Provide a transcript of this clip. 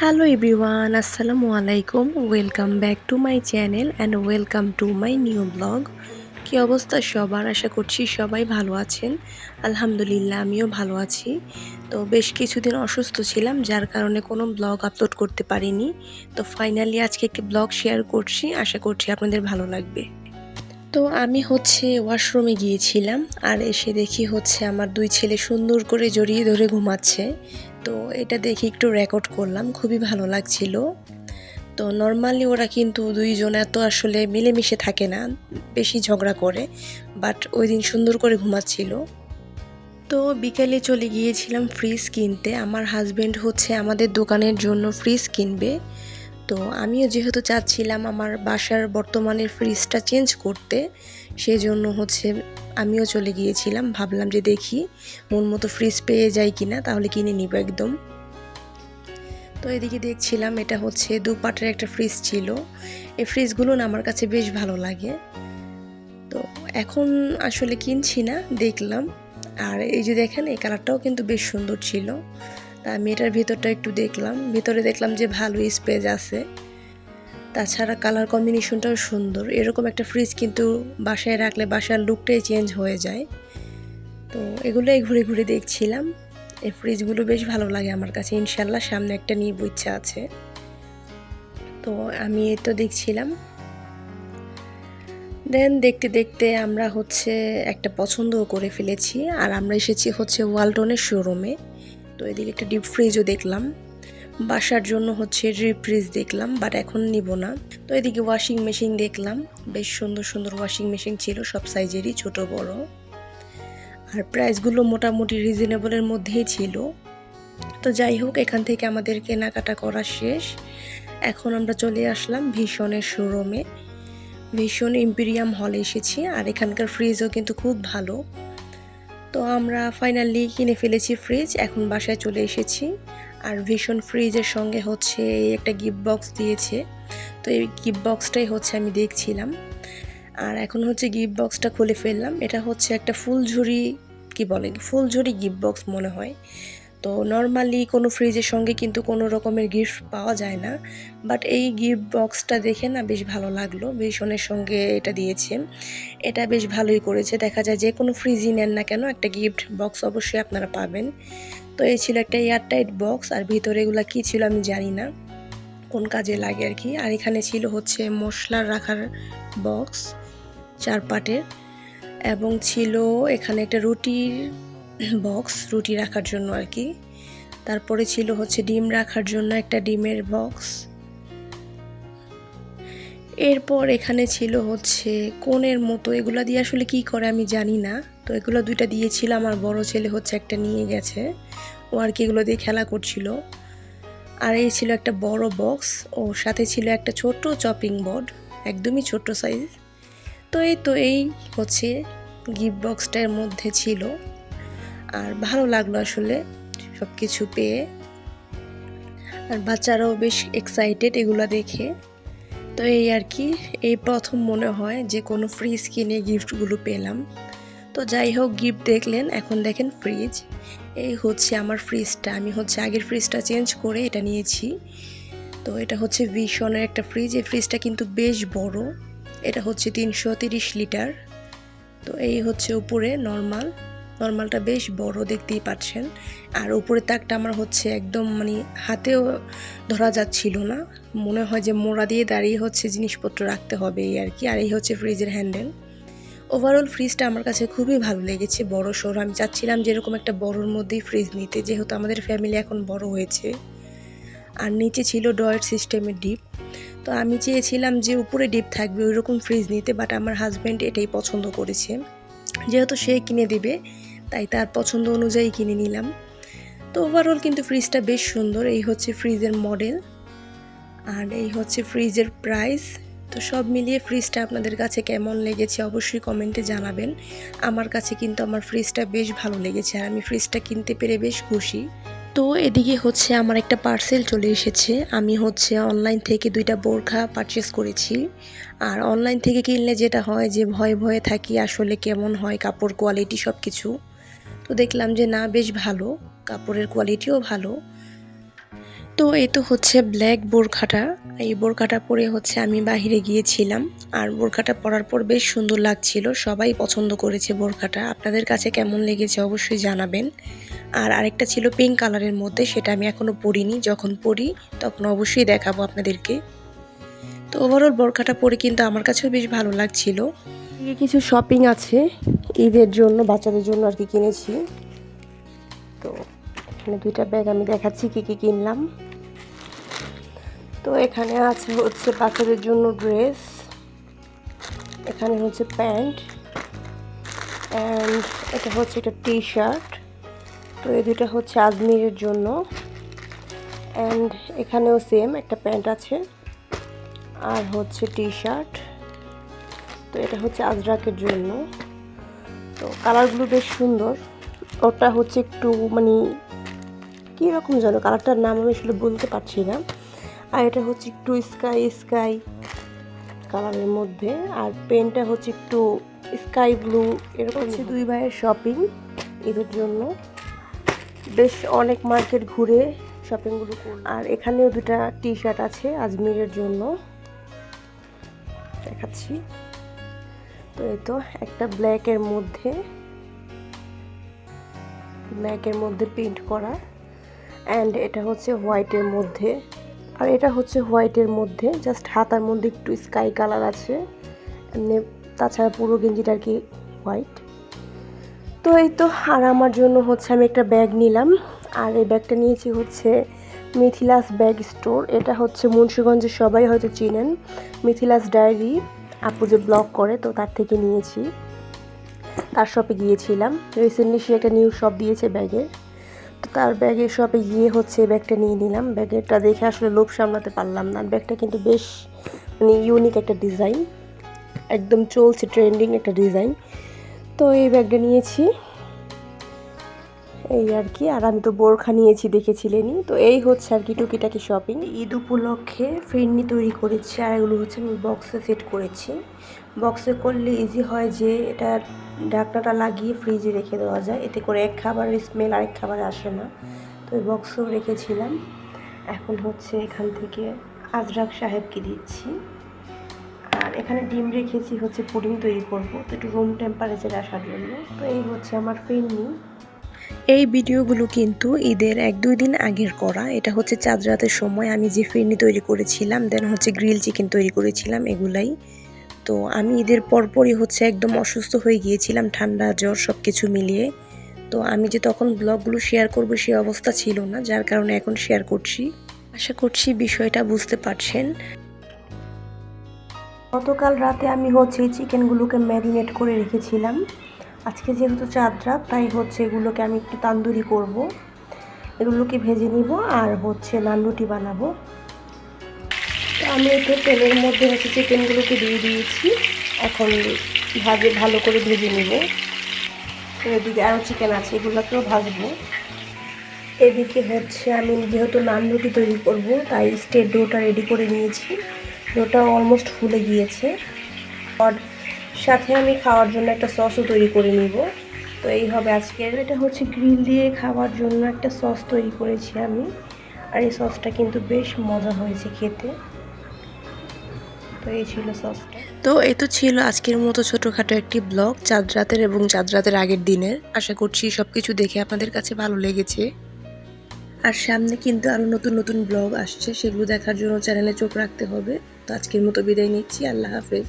Hello everyone আসসালামু আলাইকুম welcome back to my channel and welcome to my new blog কি অবস্থা সবার? আশা করছি সবাই ভালো আছেন। আলহামদুলিল্লাহ, আমিও ভালো আছি। তো বেশ কিছুদিন অসুস্থ ছিলাম, যার কারণে কোনো ব্লগ আপলোড করতে পারিনি। তো ফাইনালি আজকে একটি ব্লগ শেয়ার করছি। আশা করছি আপনাদের ভালো লাগবে। তো আমি হচ্ছে ওয়াশরুমে গিয়েছিলাম, আর এসে দেখি হচ্ছে আমার দুই ছেলে সুন্দর করে জড়িয়ে ধরে ঘুমাচ্ছে। তো এটা দেখে একটু রেকর্ড করলাম, খুবই ভালো লাগছিল। তো নর্মালি ওরা কিন্তু দুইজন এত আসলে মিলেমিশে থাকে না, বেশি ঝগড়া করে বাট ওই দিন সুন্দর করে ঘুমাচ্ছিল। তো বিকেলে চলে গিয়েছিলাম ফ্রিজ কিনতে। আমার হাজব্যান্ড হচ্ছে আমাদের দোকানের জন্য ফ্রিজ কিনবে। তো আমিও যেহেতু চাচ্ছিলাম আমার বাসার বর্তমানের ফ্রিজটা চেঞ্জ করতে, সেজন্য হচ্ছে আমিও চলে গিয়েছিলাম, ভাবলাম যে দেখি মন মতো ফ্রিজ পেয়ে যাই কিনা, তাহলে কিনে নিব একদম। তো এদিকে দেখছিলাম এটা হচ্ছে দু পাটের একটা ফ্রিজ ছিল। এই ফ্রিজগুলো না আমার কাছে বেশ ভালো লাগে। তো এখন আসলে কিনছি না, দেখলাম। আর এই যে দেখেন, এই কালারটাও কিন্তু বেশ সুন্দর ছিল। তা আমি এটার ভিতরটা একটু দেখলাম। ভিতরে দেখলাম যে ভালো স্পেস আছে। তাছাড়া কালার কম্বিনেশনটাও সুন্দর। এরকম একটা ফ্রিজ কিন্তু বাসায় রাখলে বাসার লুকটাই চেঞ্জ হয়ে যায়। তো এগুলোই ঘুরে ঘুরে দেখছিলাম। এই ফ্রিজগুলো বেশ ভালো লাগে আমার কাছে। ইনশাল্লাহ সামনে একটা নিয়ে ইচ্ছা আছে। তো আমি এই তো দেখছিলাম। দেন দেখতে দেখতে আমরা হচ্ছে একটা পছন্দও করে ফেলেছি। আর আমরা এসেছি হচ্ছে ওয়ালটনের শোরুমে তো এদিকে একটা ডিপ ফ্রিজও দেখলাম। বাসার জন্য হচ্ছে ডিপ ফ্রিজ দেখলাম বাট এখন নিব না। তো এদিকে ওয়াশিং মেশিন দেখলাম, বেশ সুন্দর সুন্দর ওয়াশিং মেশিন ছিল, সব সাইজেরই ছোট, বড়। আর প্রাইসগুলো মোটামুটি রিজনেবলের মধ্যেই ছিল। তো যাই হোক, এখান থেকে আমাদের কেনাকাটা করা শেষ। এখন আমরা চলে আসলাম ভীষণের শোরুমে ভীষণ ইম্পিরিয়াম হলে এসেছি, আর এখানকার ফ্রিজও কিন্তু খুব ভালো। তো আমরা ফাইনালি কিনে ফেলেছি ফ্রিজ এখন বাসায় চলে এসেছি। আর ভীষণ ফ্রিজের সঙ্গে হচ্ছে একটা গিফট বক্স দিয়েছে। তো এই গিফট বক্সটাই হচ্ছে আমি দেখছিলাম। আর এখন হচ্ছে গিফট বক্সটা খুলে ফেললাম। এটা হচ্ছে একটা ফুলঝুরি, কি বলে, ফুলঝুরি গিফট বক্স মনে হয়। তো নর্মালি কোনো ফ্রিজের সঙ্গে কিন্তু কোনো রকমের গিফট পাওয়া যায় না। বাট এই গিফট বক্সটা দেখে না বেশ ভালো লাগল। ভীষণের সঙ্গে এটা দিয়েছে। এটা বেশ ভালোই করেছে। দেখা যায় যে কোনো ফ্রিজই নেন না কেন, একটা গিফট বক্স অবশ্যই আপনারা পাবেন। তো এই ছিল একটা এয়ারটাইট বক্স, আর ভিতরে এগুলো কী ছিল আমি জানি না, কোন কাজে লাগে আর কি। আর এখানে ছিল হচ্ছে মশলা রাখার বক্স চার পাটের এবং ছিল এখানে একটা রুটির বক্স, রুটি রাখার জন্য আর কি। তারপরে ছিল হচ্ছে ডিম রাখার জন্য একটা ডিমের বক্স এরপর এখানে ছিল হচ্ছে কোণের মতো। এগুলো দিয়ে আসলে কি করে আমি জানি না। তো এগুলো দুইটা দিয়েছিল আমার বড় ছেলে হচ্ছে একটা নিয়ে গেছে। ও আর কি এগুলো দিয়ে খেলা করছিল। আর এই ছিল একটা বড় বক্স ও সাথে ছিল একটা ছোট চপিং বোর্ড একদমই ছোট সাইজ তো এই তো এই হচ্ছে গিফট বক্সটার মধ্যে ছিল। আর ভালো লাগল আসলে সব কিছু পেয়ে। আর বাচ্চারাও বেশ এক্সাইটেড এগুলো দেখে। তো এই আর কি, এই প্রথম মনে হয় যে কোনো ফ্রিজ কিনে গিফটগুলো পেলাম। তো যাই হোক গিফট দেখলেন, এখন দেখেন ফ্রিজ এই হচ্ছে আমার ফ্রিজটা আমি হচ্ছে আগের ফ্রিজটা চেঞ্জ করে এটা নিয়েছি। তো এটা হচ্ছে ভিশনের একটা ফ্রিজ এই ফ্রিজটা কিন্তু বেশ বড়। এটা হচ্ছে তিনশো লিটার। তো এই হচ্ছে উপরে নর্মাল নর্মালটা বেশ বড় দেখতেই পাচ্ছেন। আর উপরে তাকটা আমার হচ্ছে একদম মানে হাতেও ধরা যাচ্ছিল না। মনে হয় যে মোড়া দিয়ে দাঁড়িয়ে হচ্ছে জিনিসপত্র রাখতে হবে এই আর কি। আর এই হচ্ছে ফ্রিজের হ্যান্ডেল। ওভারঅল ফ্রিজটা আমার কাছে খুবই ভালো লেগেছে, বড় সড়ো আমি চাচ্ছিলাম যে এরকম একটা বড়োর মধ্যেই ফ্রিজ নিতে, যেহেতু আমাদের ফ্যামিলি এখন বড় হয়েছে। আর নিচে ছিল ডয়ের সিস্টেমের ডিপ তো আমি চেয়েছিলাম যে উপরে ডিপ থাকবে ওই রকম ফ্রিজ নিতে বাট আমার হাজব্যান্ড এটাই পছন্দ করেছে। যেহেতু সে কিনে দিবে তাই তার পছন্দ অনুযায়ী কিনে নিলাম। তো ওভারঅল কিন্তু ফ্রিজটা বেশ সুন্দর, এই হচ্ছে ফ্রিজের মডেল আর এই হচ্ছে ফ্রিজের প্রাইস তো সব মিলিয়ে ফ্রিজটা আপনাদের কাছে কেমন লেগেছে অবশ্যই কমেন্টে জানাবেন। আমার কাছে কিন্তু আমার ফ্রিজটা বেশ ভালো লেগেছে আর আমি ফ্রিজটা কিনতে পেরে বেশ খুশি। তো এদিকে হচ্ছে আমার একটা পার্সেল চলে এসেছে। আমি হচ্ছে অনলাইন থেকে দুইটা বোরখা পারচেস করেছি। আর অনলাইন থেকে কিনলে যেটা হয় যে ভয়ে ভয়ে থাকি আসলে কেমন হয়, কাপড় কোয়ালিটি সব কিছু তো দেখলাম যে না, বেশ ভালো। কাপড়ের কোয়ালিটিও ভালো। তো এই তো হচ্ছে ব্ল্যাক বোরখাটা। এই বোরখাটা পরে হচ্ছে আমি বাহিরে গিয়েছিলাম। আর বোরখাটা পরার পর বেশ সুন্দর লাগছিল। সবাই পছন্দ করেছে বোরখাটা। আপনাদের কাছে কেমন লেগেছে অবশ্যই জানাবেন। আর আরেকটা ছিল পিঙ্ক কালারের মধ্যে, সেটা আমি এখনও পরিনি। যখন পরি, তখন অবশ্যই দেখাবো আপনাদেরকে। তো ওভারঅল বোরখাটা পরে কিন্তু আমার কাছেও বেশ ভালো লাগছিল। এদিকে কিছু শপিং আছে, ঈদের জন্য, বাচ্চাদের জন্য আর কি কিনেছি। তো এখানে দুইটা ব্যাগ আমি দেখাচ্ছি, কী কী কিনলাম। তো এখানে আছে হচ্ছে বাচ্চাদের জন্য ড্রেস এখানে হচ্ছে প্যান্ট অ্যান্ড এটা হচ্ছে একটা টি শার্ট তো এই দুইটা হচ্ছে আজমিরের জন্য। অ্যান্ড এখানেও সেম একটা প্যান্ট আছে, আর হচ্ছে টি শার্ট তো এটা হচ্ছে আজরাকের জন্য। তো কালারগুলো বেশ সুন্দর। ওটা হচ্ছে একটু মানে কীরকম যেন কালারটার নাম আমি আসলে বলতে পারছি না। আর এটা হচ্ছে একটু স্কাই স্কাই কালারের মধ্যে। আর পেনটা হচ্ছে একটু স্কাই ব্লু এরকম হচ্ছে দুই ভাইয়ের শপিং ঈদের জন্য। বেশ অনেক মার্কেট ঘুরে শপিংগুলো আর এখানেও দুটা টি শার্ট আছে আজমিরের জন্য। দেখাচ্ছি। তো এই তো, একটা ব্ল্যাকের মধ্যে ব্ল্যাকের মধ্যে প্রিন্ট করা অ্যান্ড এটা হচ্ছে হোয়াইটের মধ্যে, আর এটা হচ্ছে হোয়াইটের মধ্যে জাস্ট হাতার মধ্যে একটু স্কাই কালার আছে, এমনি তাছাড়া পুরো গেঞ্জিটা আর কি হোয়াইট তো এই তো, আর আমার জন্য হচ্ছে আমি একটা ব্যাগ নিলাম, আর এই ব্যাগটা নিয়েছি হচ্ছে মিথিলাস ব্যাগ স্টোর, এটা হচ্ছে মুন্সিগঞ্জে সবাই হয়তো চিনেন, মিথিলাস ডায়েরি। আপু যে ব্লগ করে, তো তার থেকে নিয়েছি। তার শপে গিয়েছিলাম। রিসেন্টলি সে একটা নিউ শপ দিয়েছে ব্যাগে। তো তার ব্যাগের শপে গিয়ে হচ্ছে ব্যাগটা নিয়ে নিলাম। ব্যাগেরটা দেখে আসলে লোভ সামলাতে পারলাম না। ব্যাগটা কিন্তু বেশ মানে ইউনিক একটা ডিজাইন একদম চলছে ট্রেন্ডিং একটা ডিজাইন তো এই ব্যাগটা নিয়েছি। এই আর কি, আর আমি তো বোরখা নিয়েছি দেখেছিলেনই। তো এই হচ্ছে আর কি টুকিটাকি শপিং ঈদ উপলক্ষে ফিরনি তৈরি করেছি, আর এগুলো হচ্ছে আমি বক্সে সেট করেছি। বক্সে করলে ইজি হয় যে এটা ঢাকনাটা লাগিয়ে ফ্রিজে রেখে দেওয়া যায়, এতে করে এক খাবারের স্মেল আরেক খাবার আসে না। তো ওই বক্সও রেখেছিলাম। এখন হচ্ছে এখান থেকে আজরাক সাহেবকে দিচ্ছি। আর এখানে ডিম রেখেছি, হচ্ছে পুডিং তৈরি করব। তো একটু রুম টেম্পারেচারে আসার জন্য। তো এই হচ্ছে আমার ফিরনি। এই ভিডিওগুলো কিন্তু ঈদের এক, দুই দিন আগের করা। এটা হচ্ছে চাঁদ রাতের সময় আমি যে ফিরনি তৈরি করেছিলাম দেন হচ্ছে গ্রিল চিকেন তৈরি করেছিলাম এগুলাই। তো আমি ঈদের পরপরই হচ্ছে একদম অসুস্থ হয়ে গিয়েছিলাম, ঠান্ডা, জ্বর সব কিছু মিলিয়ে। তো আমি যে তখন ব্লগগুলো শেয়ার করব সে অবস্থা ছিল না, যার কারণে এখন শেয়ার করছি। আশা করছি বিষয়টা বুঝতে পারছেন। গতকাল রাতে আমি হচ্ছে চিকেনগুলোকে ম্যারিনেট করে রেখেছিলাম। আজকে যেহেতু চাঁদ রাত তাই হচ্ছে এগুলোকে আমি একটু তান্দুরি করব। এগুলোকে ভেজে নিব আর হচ্ছে নান রুটি বানাবো আমি একটু তেলের মধ্যে হচ্ছে চিকেনগুলোকে দিয়ে দিয়েছি। এখন ভাজে, ভালো করে ভেজে নিব। এদিকে আরও চিকেন আছে, এগুলোকেও ভাজবো। এদিকে হচ্ছে আমি যেহেতু নান রুটি তৈরি করব, তাই স্টেট ডোটা রেডি করে নিয়েছি। ডোটা অলমোস্ট ফুলে গিয়েছে। আর সাথে আমি খাওয়ার জন্য একটা সসও তৈরি করে নিব। তো এই হবে আজকের। এটা হচ্ছে গ্রিল দিয়ে খাওয়ার জন্য একটা সস তৈরি করেছি আমি। আর এই সসটা কিন্তু বেশ মজা হয়েছে খেতে। তো এই ছিল সসটা। তো এই তো ছিল আজকের মতো ছোটোখাটো একটি ব্লগ চাঁদ রাতের এবং চাঁদ রাতের আগের দিনের। আশা করছি সব কিছু দেখে আপনাদের কাছে ভালো লেগেছে। আর সামনে কিন্তু আরও নতুন নতুন ব্লগ আসছে সেগুলো দেখার জন্য চ্যানেলে চোখ রাখতে হবে। তো আজকের মতো বিদায় নিচ্ছি আল্লাহ হাফেজ।